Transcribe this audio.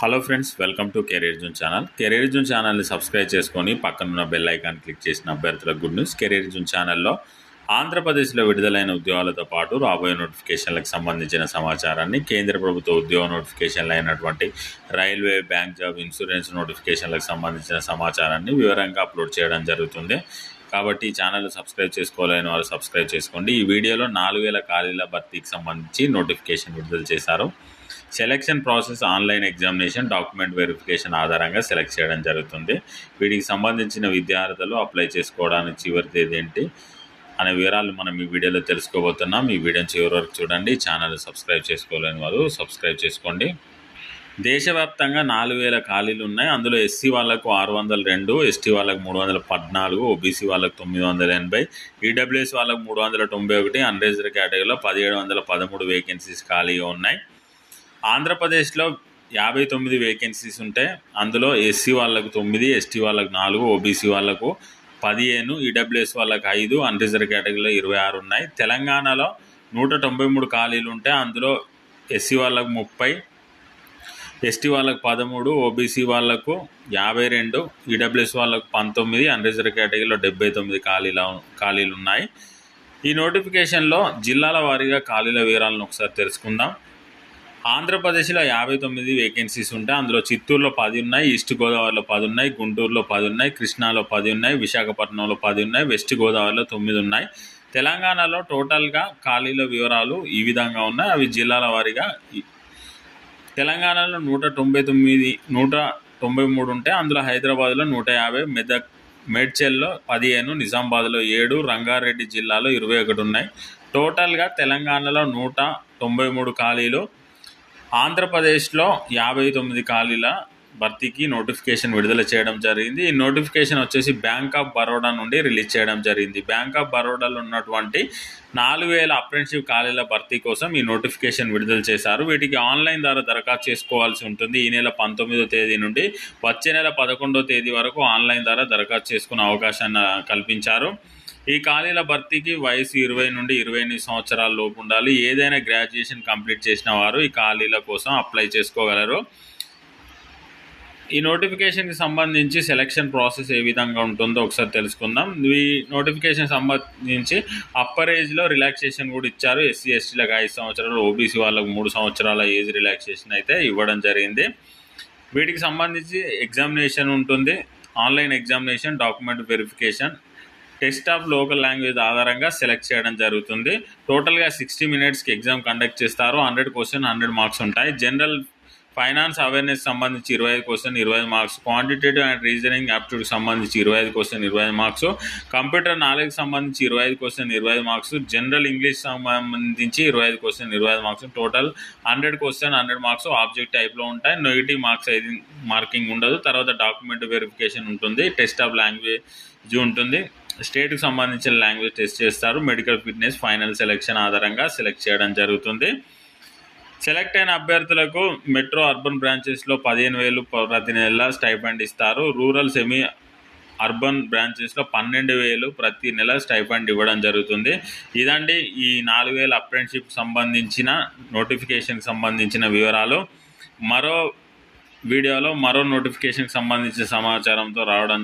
Hello friends welcome to career June channel career June ఛానల్ని subscribe చేసుకొని పక్కనున్న bell icon click చేసిన అభ్యర్థుల గుడ్ న్యూస్ కెరీర్ జూన్ ఛానల్లో ఆంధ్రప్రదేశ్లో విడుదలైన ఉద్యోగాలతో పాటు రాబోయే నోటిఫికేషన్లకు సంబంధించిన సమాచారాన్ని కేంద్ర ప్రభుత్వ ఉద్యోగ నోటిఫికేషన్లు అయినటువంటి రైల్వే బ్యాంక్ జాబ్ ఇన్సూరెన్స్ నోటిఫికేషన్లకు సంబంధించిన సమాచారాన్ని వివరంగా అప్లోడ్ చేయడం జరుగుతుంది. కాబట్టి ఈ ఛానల్ సబ్స్క్రైబ్ చేసుకోలేని వారు సబ్స్క్రైబ్ చేసుకోండి. ఈ వీడియోలో నాలుగు వేల ఖాళీల భర్తీకి సంబంధించి నోటిఫికేషన్ విడుదల చేశారు. Selection process online examination document verification ఆధారంగా సెలెక్ట్ చేయడం జరుగుతుంది. వీటికి సంబంధించిన విద్యార్థులు అప్లై చేసుకోవడానికి చివరి తేదీ ఏంటి అనే వివరాలు మనం ఈ వీడియోలో తెలుసుకోబోతున్నాం. ఈ వీడియోని చివరి వరకు చూడండి. ఛానల్ సబ్స్క్రైబ్ చేసుకోలేని వారు సబ్స్క్రైబ్ చేసుకోండి. దేశవ్యాప్తంగా నాలుగు వేల ఖాళీలు ఉన్నాయి. అందులో ఎస్సీ వాళ్ళకు ఆరు వందల రెండు ఎస్టీ వాళ్ళకు మూడు వందల పద్నాలుగు ఓబీసీ వాళ్ళకు తొమ్మిది వందల ఎనభై ఈడబ్ల్యూఎస్ వాళ్ళకు మూడు వందల తొంభై ఒకటి అన్రిజర్వ్ కేటగిరీలో పదిహేడు వందల పదమూడు వేకెన్సీస్ ఖాళీగా ఉన్నాయి. ఆంధ్రప్రదేశ్లో యాభై తొమ్మిది వేకెన్సీస్ ఉంటే అందులో ఎస్సీ వాళ్ళకు తొమ్మిది ఎస్టీ వాళ్ళకు నాలుగు ఓబీసీ వాళ్ళకు పదిహేను ఈడబ్ల్యూఎస్ వాళ్ళకి ఐదు అన్రిజర్వ్ కేటగిరీలో ఇరవై ఆరు ఉన్నాయి. తెలంగాణలో నూట తొంభై మూడు ఖాళీలు ఉంటే అందులో ఎస్సీ వాళ్ళకు ముప్పై ఎస్టీ వాళ్ళకు పదమూడు ఓబీసీ వాళ్ళకు యాభై రెండు ఈడబ్ల్యూఎస్ వాళ్ళకు పంతొమ్మిది అన్రిజర్వ్ కేటగిరీలో డెబ్బై తొమ్మిది ఖాళీల ఖాళీలు ఉన్నాయి. ఈ నోటిఫికేషన్లో జిల్లాల వారీగా ఖాళీల వివరాలను ఒకసారి తెలుసుకుందాం. ఆంధ్రప్రదేశ్లో యాభై తొమ్మిది వేకెన్సీస్ ఉంటాయి అందులో చిత్తూరులో పది ఉన్నాయి ఈస్ట్ గోదావరిలో పది ఉన్నాయి గుంటూరులో పది ఉన్నాయి కృష్ణాలో పది ఉన్నాయి విశాఖపట్నంలో పది ఉన్నాయి వెస్ట్ గోదావరిలో తొమ్మిది ఉన్నాయి. తెలంగాణలో టోటల్గా ఖాళీల వివరాలు ఈ విధంగా ఉన్నాయి. అవి జిల్లాల వారీగా తెలంగాణలో నూట తొంభై తొమ్మిది నూట తొంభై మూడు ఉంటే అందులో హైదరాబాద్లో నూట యాభై మెదక్ మేడ్చల్లో పదిహేను నిజామాబాద్లో ఏడు రంగారెడ్డి జిల్లాలో ఇరవై ఒకటి ఉన్నాయి. టోటల్గా తెలంగాణలో నూట తొంభై మూడు ఖాళీలు ఆంధ్రప్రదేశ్లో యాభై తొమ్మిది ఖాళీల భర్తీకి నోటిఫికేషన్ విడుదల చేయడం జరిగింది. ఈ నోటిఫికేషన్ వచ్చేసి బ్యాంక్ ఆఫ్ బరోడా నుండి రిలీజ్ చేయడం జరిగింది. బ్యాంక్ ఆఫ్ బరోడాలో ఉన్నటువంటి నాలుగు వేల అప్రెంటిషిప్ ఖాళీల భర్తీ కోసం ఈ నోటిఫికేషన్ విడుదల చేశారు. వీటికి ఆన్లైన్ ద్వారా దరఖాస్తు చేసుకోవాల్సి ఉంటుంది. ఈ నెల పంతొమ్మిదో తేదీ నుండి వచ్చే నెల పదకొండో తేదీ వరకు ఆన్లైన్ ద్వారా దరఖాస్తు చేసుకునే అవకాశాన్ని కల్పించారు. ఈ ఖాళీల భర్తీకి వయసు ఇరవై నుండి ఇరవై ఎనిమిది సంవత్సరాల లోపు ఉండాలి. ఏదైనా గ్రాడ్యుయేషన్ కంప్లీట్ చేసిన వారు ఈ ఖాళీల కోసం అప్లై చేసుకోగలరు. ఈ నోటిఫికేషన్కి సంబంధించి సెలక్షన్ ప్రాసెస్ ఏ విధంగా ఉంటుందో ఒకసారి తెలుసుకుందాం. ఈ నోటిఫికేషన్ సంబంధించి అప్పర్ ఏజ్లో రిలాక్సేషన్ కూడా ఇచ్చారు. ఎస్సీ ఎస్టీలకు ఐదు సంవత్సరాలు ఓబీసీ వాళ్ళకు మూడు సంవత్సరాల ఏజ్ రిలాక్సేషన్ అయితే ఇవ్వడం జరిగింది. వీటికి సంబంధించి ఎగ్జామినేషన్ ఉంటుంది. Online examination document verification test of local language ఆధారంగా సెలెక్ట్ చేయడం జరుగుతుంది. టోటల్గా సిక్స్టీ మినిట్స్కి ఎగ్జామ్ కండక్ట్ చేస్తారు. హండ్రెడ్ క్వశ్చన్ హండ్రెడ్ మార్క్స్ ఉంటాయి. జనరల్ ఫైనాన్స్ అవేర్నెస్ సంబంధించి ఇరవై ఐదు క్వశ్చన్ ఇరవై ఐదు marks. Quantitative and reasoning aptitude సంబంధించి ఇరవై ఐదు క్వశ్చన్ ఇరవై ఐదు మార్క్స్. కంప్యూటర్ నాలెడ్జ్ సంబంధించి ఇరవై ఐదు క్వశ్చన్ ఇరవై ఐదు మార్క్స్. జనరల్ ఇంగ్లీష్ సంబంధించి ఇరవై ఐదు క్వశ్చన్ ఇరవై ఐదు marks. Total hundred question hundred marks objective టైప్లో ఉంటాయి. నెగిటివ్ మార్క్స్ ఐదు మార్కింగ్ ఉండదు. తర్వాత డాక్యుమెంట్ వెరిఫికేషన్ ఉంటుంది. టెస్ట్ ఆఫ్ లాంగ్వేజ్ ఉంటుంది. స్టేట్కి సంబంధించిన లాంగ్వేజ్ టెస్ట్ చేస్తారు. మెడికల్ ఫిట్నెస్ ఫైనల్ సెలెక్షన్ ఆధారంగా సెలెక్ట్ చేయడం జరుగుతుంది. సెలెక్ట్ అయిన అభ్యర్థులకు మెట్రో అర్బన్ బ్రాంచెస్లో పదిహేను వేలు ప్రతి నెల స్టైఫండ్ ఇస్తారు. రూరల్ సెమీ అర్బన్ బ్రాంచెస్లో పన్నెండు వేలు ప్రతి నెల స్టైఫండ్ ఇవ్వడం జరుగుతుంది. ఇదండి ఈ నాలుగు వేల అప్రెంటిషిప్ సంబంధించిన నోటిఫికేషన్కి సంబంధించిన వివరాలు. మరో వీడియోలో మరో నోటిఫికేషన్కి సంబంధించిన సమాచారంతో రావడం